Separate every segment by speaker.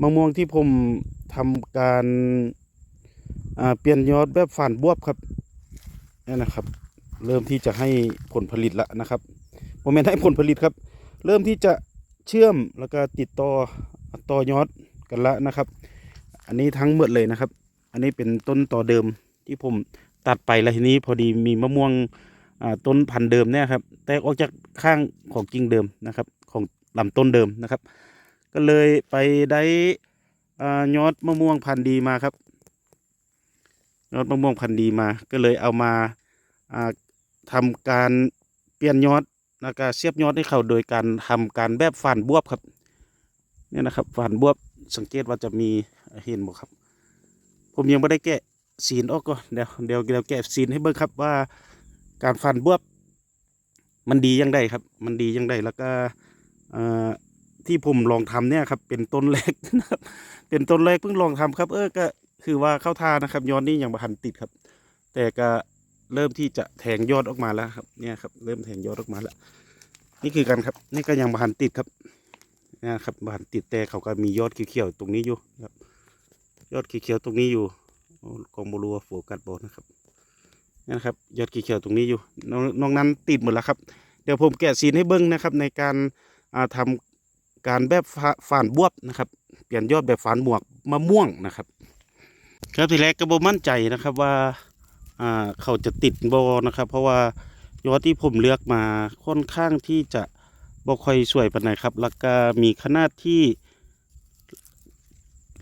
Speaker 1: มะม่วงที่ผมทำการเปลี่ยนยอดแบบฝานบวบครับนี่นะครับ เริ่มที่จะให้ผลผลิตแล้วนะครับโมเมนต์ให้ผลผลิตครับ เริ่มที่จะเชื่อมแล้วก็ติดต่อต่อยอดกันละนะครับ อันนี้ทั้งหมดเลยนะครับ อันนี้เป็นต้นต่อเดิมที่ผมตัดไปแล้วทีนี้พอดีมีมะม่วงต้นพันธุ์เดิมเนี่ยครับแตกออกจากข้างของกิ่งเดิมนะครับ ของลำต้นเดิมนะครับ ก็เลยไปได้ยอดมะม่วงพันธุ์ดีมาครับยอดมะม่วงพันธุ์ดีมา ก็เลยเอามาอ่าทำการเปลี่ยนยอดแล้วก็เสียบยอดให้เขาโดยการทำการแบบฝานบวบครับเนี่ยนะครับฝานบวบสังเกตว่าจะมีเห็นบ่ครับ ผมยังไม่ได้แกะสีนออกก็เดี๋ยวเดี๋ยวเดี๋ยวแกะสีนให้เบิ่งครับว่าการฝานบวบมันดียังไงครับ มันดียังไงแล้วก็ ที่ผมลองทำเนี่ยครับ เป็นต้นแรกนะครับ เป็นต้นแรกเพิ่งลองทำครับ เออก็คือว่าเข้าทานะครับ ยอดนี่ยังไม่ทันติดครับ แต่ก็เริ่มที่จะแทงยอดออกมาแล้วครับ เนี่ยครับ เริ่มแทงยอดออกมาแล้ว นี่คือกันครับ นี่ก็ยังบานติดครับนะครับบานติดแต่เขาก็มียอดเขียวๆตรงนี้อยู่ครับ ยอดเขียวๆตรงนี้อยู่กองบรัวโฟกัสบอนะครับนี่นะครับยอดเขียวๆตรงนี้อยู่นอกนอกนั้นติดหมดแล้วครับ เดี๋ยวผมแกะซีนให้เบิ้งนะครับ ในการอ่าทำ การแบบฝานบวบนะครับเปลี่ยนยอดแบบฝานหมวกมะม่วงนะครับ ครับทีแรกก็บ่มั่นใจนะครับว่าอ่าเขาจะติดบอนะครับ เพราะว่ายอดที่ผมเลือกมาค่อนข้างที่จะบ่ค่อยสวยปานใดครับ แล้วก็มีขนาดที่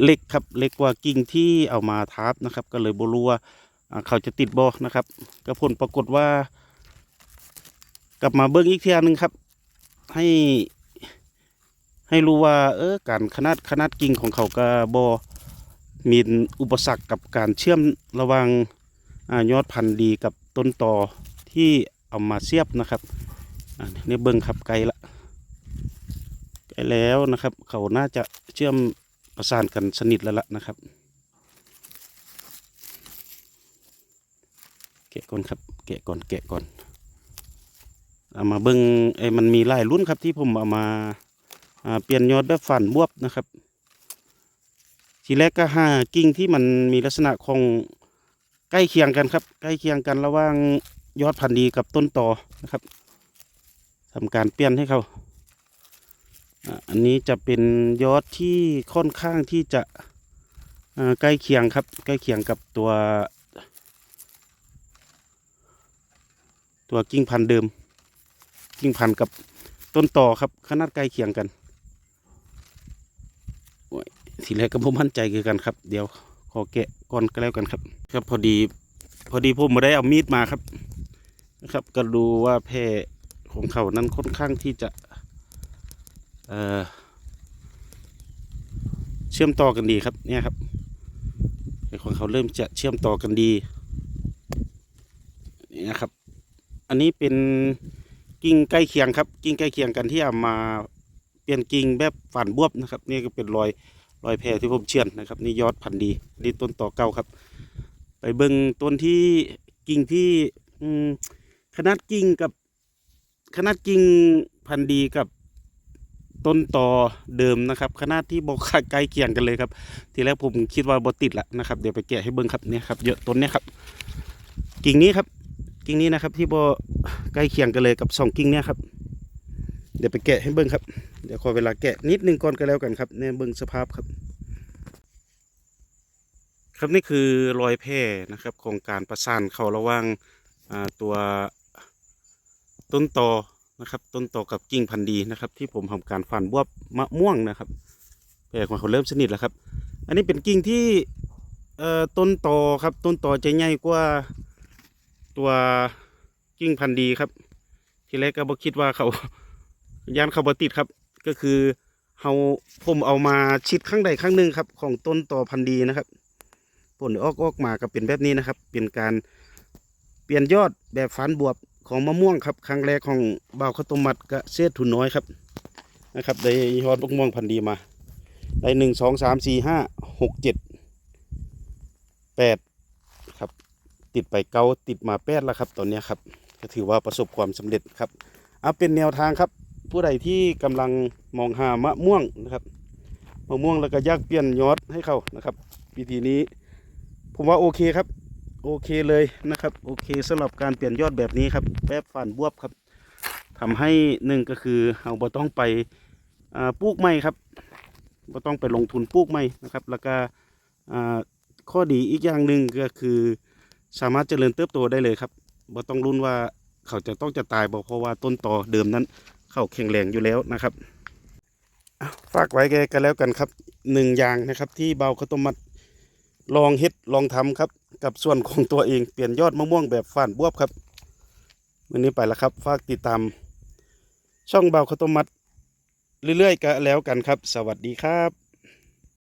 Speaker 1: เล็กครับเล็กกว่ากิ่งที่เอามาทับนะครับ ก็เลยบ่รู้ว่าอ่าเขาจะติดบอนะครับ ก็ผลปรากฏว่า กลับมาเบิ้งอีกเทียหนึงครับ ให้ ให้รู้ว่าเออการขนาดขนาดกิ่งของเขาก็บ่มีอุปสรรคกับการเชื่อมระว่างอยอดพันธุ์ดีกับต้นต่อที่เอามาเสียบนะครับอ่าเนี่ยเบิ้งครับไกลละไกลแล้วนะครับ เขาน่าจะเชื่อมประสานกันสนิทแล้วล่ะนะครับแกะก่อนครับแกะก่อนแกะก่อนเอามาเบิ้งไอ้มันมีหลายรุ่นครับที่ผมเอามา เปลี่ยนยอดแบบฝันบวบนะครับ ทีแรกก็หากิ่งที่มันมีลักษณะของใกล้เคียงกันครับ ใกล้เคียงกันระหว่างยอดพันธุ์ดีกับต้นต่อนะครับทำการเปลี่ยนให้เขาอันนี้จะเป็นยอดที่ค่อนข้างที่จะใกล้เคียงครับ ใกล้เคียงกับตัว ตัวกิ่งพันธุ์เดิม กิ่งพันธุ์กับต้นต่อครับขนาดใกล้เคียงกัน ทีแรกก็ผมมั่นใจคือกันครับ เดี๋ยวขอแกะก่อนก็แล้วกันครับ ครับพอดี พอดีผมไม่ได้เอามีดมาครับนะครับ ก็ดูว่าแพร่ของเขานั้นค่อนข้างที่จะเอ่อเชื่อมต่อกันดีครับเนี่ยครับแพรของเขาเริ่มจะเชื่อมต่อกันดีนี่นะครับ อันนี้เป็นกิ่งใกล้เคียงครับ กิ่งใกล้เคียงกันที่เอามาเปลี่ยนกิ่งแบบฝันบวบนะครับ นี่ก็เป็นรอย รอยแพรที่ผมเชื่อนนะครับนี่ยอดพันธุ์ดีนี่ต้นต่อเก่าครับ ไปเบิ่งต้นที่กิ่งที่อืมขนาดกิ่งกับขนาดกิ่งพันธุ์ดีกับต้นต่อเดิมนะครับขนาดที่บอกใกล้เคียงกันเลยครับ ทีแรกผมคิดว่าบอติดละนะครับเดี๋ยวไปแกะให้เบิ่งครับเนี่ยครับเยอะต้นเนี้ยครับ กิ่งนี้ครับ กิ่งนี้นะครับที่บอใกล้เคียงกันเลยกับสองกิ่งเนี้ยครับ เดี๋ยวไปแกะให้เบิ่งครับ เดี๋ยวขอเวลาแกะนิดนึงก่อนก็แล้วกันครับเนี่ยเบิ่งสภาพครับ ครับนี่คือรอยแพร่นะครับของการประสานเข้าระหว่างตัวต้นตอนะครับ ต้นตอกับกิ่งพันธุ์ดีนะครับ ที่ผมทำการฟันบวบมะม่วงนะครับแพร่ของเขาเริ่มสนิทแล้วครับ อันนี้เป็นกิ่งที่ต้นตอครับ ต้นตอจะใหญ่กว่าตัวกิ่งพันธุ์ดีครับ ทีแรกก็บ่คิดว่าเขา ยานเขาบติดครับ ก็คือเขาผมเอามาชิดข้างใดข้างหนึ่งครับ ของต้นต่อพันธุ์ดีนะครับผลออกออกมาก็เป็นแบบนี้นะครับ เป็นการเปลี่ยนยอดแบบฝันบวบของมะม่วงครับ ครั้งแรกของเบาข้าวต้มมัดกะเศษทุนน้อยครับนะครับได้ยอดมะม่วงพันธุ์ดีมาได้หนึ่งสองสามสี่ห้าหกเจ็ดแปดครับ ติดไปเก้าติดมาแปดแล้วครับตอนนี้ครับก็ถือว่าประสบความสำเร็จครับเอาเป็นแนวทางครับ ผู้ใดที่กำลังมองหามะม่วงนะครับมะม่วงแล้วก็ยากเปลี่ยนยอดให้เขานะครับวิธีนี้ ผมว่าโอเคครับโอเคเลยนะครับโอเคสำหรับการเปลี่ยนยอดแบบนี้ครับแบบฝานบวบครับทำให้หนึ่งก็คือเราบ่ต้องไปปลูกใหม่ครับบ่ต้องไปลงทุนปลูกใหม่นะครับ แล้วก็ข้อดีอีกอย่างหนึ่งก็คือสามารถเจริญเติบโตได้เลยครับบ่ต้องรุ่นว่าเขาจะต้องจะตายบอกเพราะว่าต้นตอเดิมนั้น เขาแข็งแรงอยู่แล้วนะครับอะฝากไว้แกกันแล้วกันครับหนึ่งอย่างนะครับ ที่เบาข้าวต้มมัดลองเฮ็ดลองทำครับ กับส่วนของตัวเองเปลี่ยนยอดมะม่วงแบบฝานบวบครับวันนี้ไปแล้วครับ ฝากติดตาม ช่องเบาข้าวต้มมัด เรื่อยๆกันแล้วกันครับ สวัสดีครับ